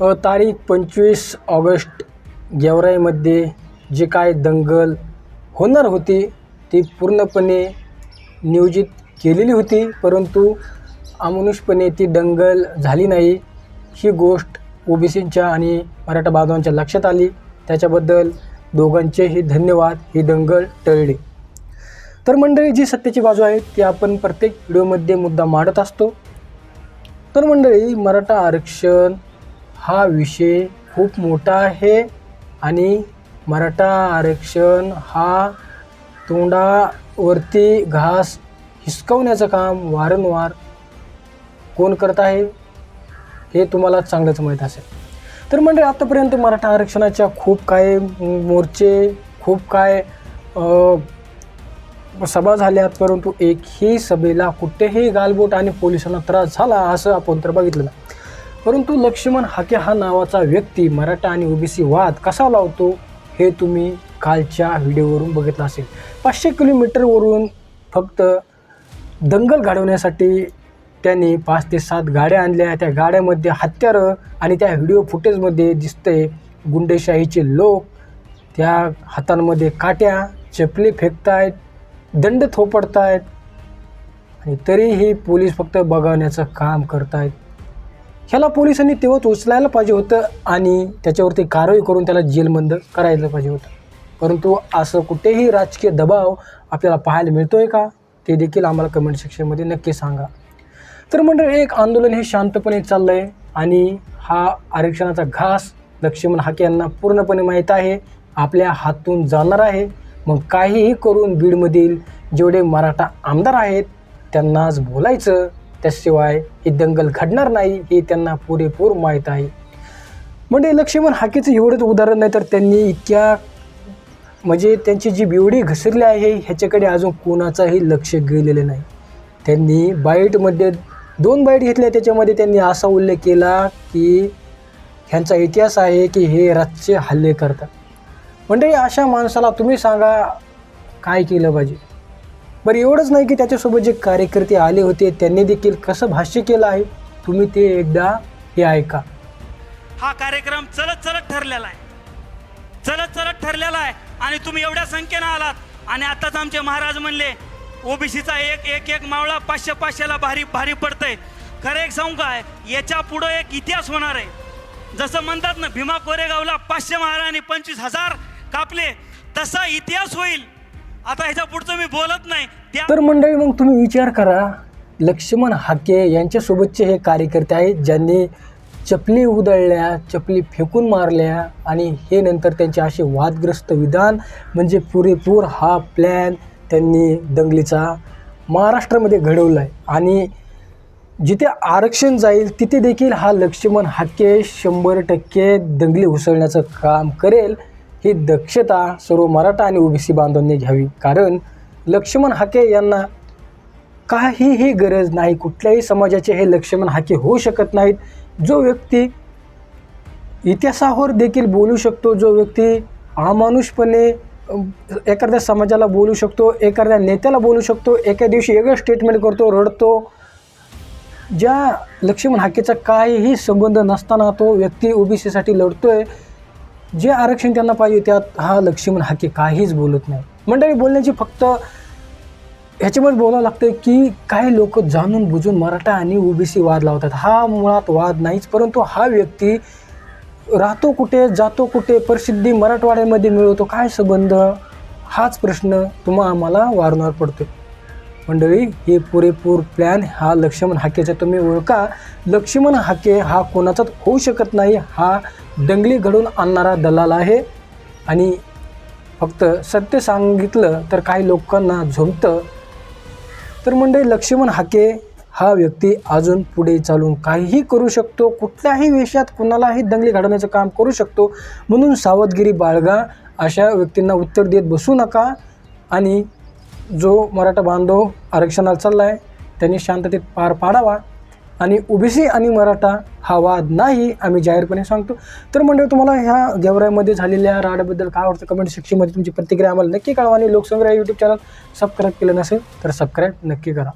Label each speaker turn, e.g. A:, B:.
A: तारीख पंचवीस ऑगस्ट गेवराईमध्ये जे काय दंगल होणार होती ती पूर्णपणे नियोजित केलेली होती परंतु अमानुषपणे ती दंगल झाली नाही. ही गोष्ट ओबीसींच्या आणि मराठा बांधवांच्या लक्षात आली. त्याच्याबद्दल दोघांचेही धन्यवाद. ही दंगल टळली. तर मंडळी जी सत्तेची बाजू आहे ती आपण प्रत्येक व्हिडिओमध्ये मुद्दा मांडत असतो. तर मंडळी मराठा आरक्षण हा विषय खूप मोठा आहे आणि मराठा आरक्षण हा तोंडावरती घास हिसकवण्याचं काम वारंवार कोण करत आहे हे तुम्हाला चांगलंच माहीत असेल. तर म्हणजे आतापर्यंत मराठा आरक्षणाच्या खूप काय मोर्चे खूप काय सभा झाल्यात परंतु एकही सभेला कुठेही गालबोट आणि पोलिसांना त्रास झाला असं आपण तर बघितलं परंतु लक्ष्मण हाके हा नावाचा व्यक्ती मराठा आणि ओबीसी वाद कसा लावतो हे तुम्ही कालच्या व्हिडिओवरून बघितलं असेल. पाचशे किलोमीटरवरून फक्त दंगल घडवण्यासाठी त्यांनी पाच ते सात गाड्या आणल्या. त्या गाड्यामध्ये हत्यारं आणि त्या व्हिडिओ फुटेजमध्ये दिसतंय गुंडेशाहीचे लोक. त्या हातांमध्ये काट्या चपली फेकतायत दंड थोपडतायत आणि तरीही पोलीस फक्त बघावण्याचं काम करतायत. ह्याला पोलिसांनी तेव्हाच उचलायला पाहिजे होतं आणि त्याच्यावरती कारवाई करून त्याला जेलबंद करायला पाहिजे होतं. परंतु असं कुठेही राजकीय दबाव आपल्याला पाहायला मिळतो आहे का ते देखील आम्हाला कमेंट सेक्शनमध्ये नक्की सांगा. तर मंडळ एक आंदोलन हे शांतपणे चाललं आहे आणि हा आरक्षणाचा घास लक्ष्मण हाके यांना पूर्णपणे माहीत आहे. आपल्या हातून जाणार आहे. मग काहीही करून बीडमधील जेवढे मराठा आमदार आहेत त्यांनाच बोलायचं त्याशिवाय ही दंगल घडणार नाही हे त्यांना पुरेपूर माहीत आहे. म्हणजे लक्ष्मण हाकेचं एवढंच उदाहरण नाही तर त्यांनी इतक्या म्हणजे त्यांची जी बिवडी घसरली आहे ह्याच्याकडे अजून कोणाचाही लक्ष गेलेलं नाही. त्यांनी बाईटमध्ये दोन बाईट घेतल्या त्याच्यामध्ये त्यांनी असा उल्लेख केला की ह्यांचा इतिहास आहे की हे रातचे हल्ले करतात. म्हणजे अशा माणसाला तुम्ही सांगा काय केलं पाहिजे? बरं एवढंच नाही की त्याच्यासोबत जे कार्यकर्ते आले होते त्यांनी देखील कसं भाष्य केलं आहे? तुम्ही ते एकदा हे ऐका.
B: हा कार्यक्रम चलत चलत ठरलेला आहे. चलत चलत ठरलेला आहे. आणि तुम्ही एवढ्या संख्येनं आलात. आणि आताच आमचे महाराज म्हणले ओबीसीचा एक एक एक मावळा पाचशे पाचशेला भारी भारी पडतंय. खरं एक सांगू काय? याच्या पुढं एक इतिहास होणार आहे. जसं म्हणतात ना भीमा कोरेगावला पाचशे महाराणी पंचवीस हजार कापले तसा इतिहास होईल. आता ह्याच्या पुढचं मी बोलत नाही. त्या
A: तर मंडळी मग तुम्ही विचार करा. लक्ष्मण हाके यांच्यासोबतचे हे कार्यकर्ते आहेत ज्यांनी चपली उधळल्या चपली फेकून मारल्या आणि हे नंतर त्यांचे असे वादग्रस्त विधान म्हणजे पुरेपूर हा प्लॅन त्यांनी दंगलीचा महाराष्ट्रामध्ये घडवला आहे आणि जिथे आरक्षण जाईल तिथे देखील हा लक्ष्मण हाके शंभर टक्के दंगली उसळण्याचं काम करेल. ही दक्षता सर्व मराठा आणि ओबीसी बांधवांनी घ्यावी. कारण लक्ष्मण हाके यांना काहीही गरज नाही कुठल्याही समाजाचे हे लक्ष्मण हाके होऊ शकत नाहीत. जो व्यक्ती इतिहासावर देखील बोलू शकतो जो व्यक्ती अमानुषपणे एखाद्या समाजाला बोलू शकतो एखाद्या नेत्याला बोलू शकतो एका दिवशी वेगळं स्टेटमेंट करतो रडतो ज्या लक्ष्मण हाकेचा काहीही संबंध नसताना तो व्यक्ती ओबीसीसाठी लढतोय जे आरक्षण त्यांना पाहिजे त्यात हा लक्ष्मण हाके काहीच बोलत नाही. मंडळी बोलण्याची फक्त ह्याच्यामध्ये बोलावं लागतं की काही लोक जाणून बुजून मराठा आणि ओबीसी वाद लावतात. हा मुळात वाद नाहीच परंतु हा व्यक्ती राहतो कुठे जातो कुठे प्रसिद्धी मराठवाड्यामध्ये मिळवतो काय संबंध? हाच प्रश्न तुम्हा आम्हाला वारंवार पडतो मंडळी हे पुरेपूर प्लॅन हा लक्ष्मण हाकेचा तुम्ही ओळखा. लक्ष्मण हाके हा कोणाचाच होऊ शकत नाही हा दंगली घडून आणणारा दलाल आहे. आणि फक्त सत्य सांगितलं तर काही लोकांना झोपतं तर मंडळी लक्ष्मण हाके हा व्यक्ती अजून पुढे चालून काहीही करू शकतो. कुठल्याही वेशात कुणालाही दंगली घडवण्याचं काम करू शकतो. म्हणून सावधगिरी बाळगा. अशा व्यक्तींना उत्तर देत बसू नका. आणि जो मराठा बांधव आरक्षणाला चालला आहे त्यांनी शांततेत पार पाडावा. आणि ओबीसी आणि मराठा हा वाद नाही आम्ही जाहीरपणे सांगतो. तर म्हणजे तुम्हाला ह्या गेवराईमध्ये झालेल्या राडाबद्दल काय वाटतं? कमेंट सेक्शनमध्ये तुमची प्रतिक्रिया आम्हाला नक्की कळवा आणि लोकसंग्रह यूट्यूब चॅनल सबस्क्राईब केलं नसेल तर सबस्क्राईब नक्की करा.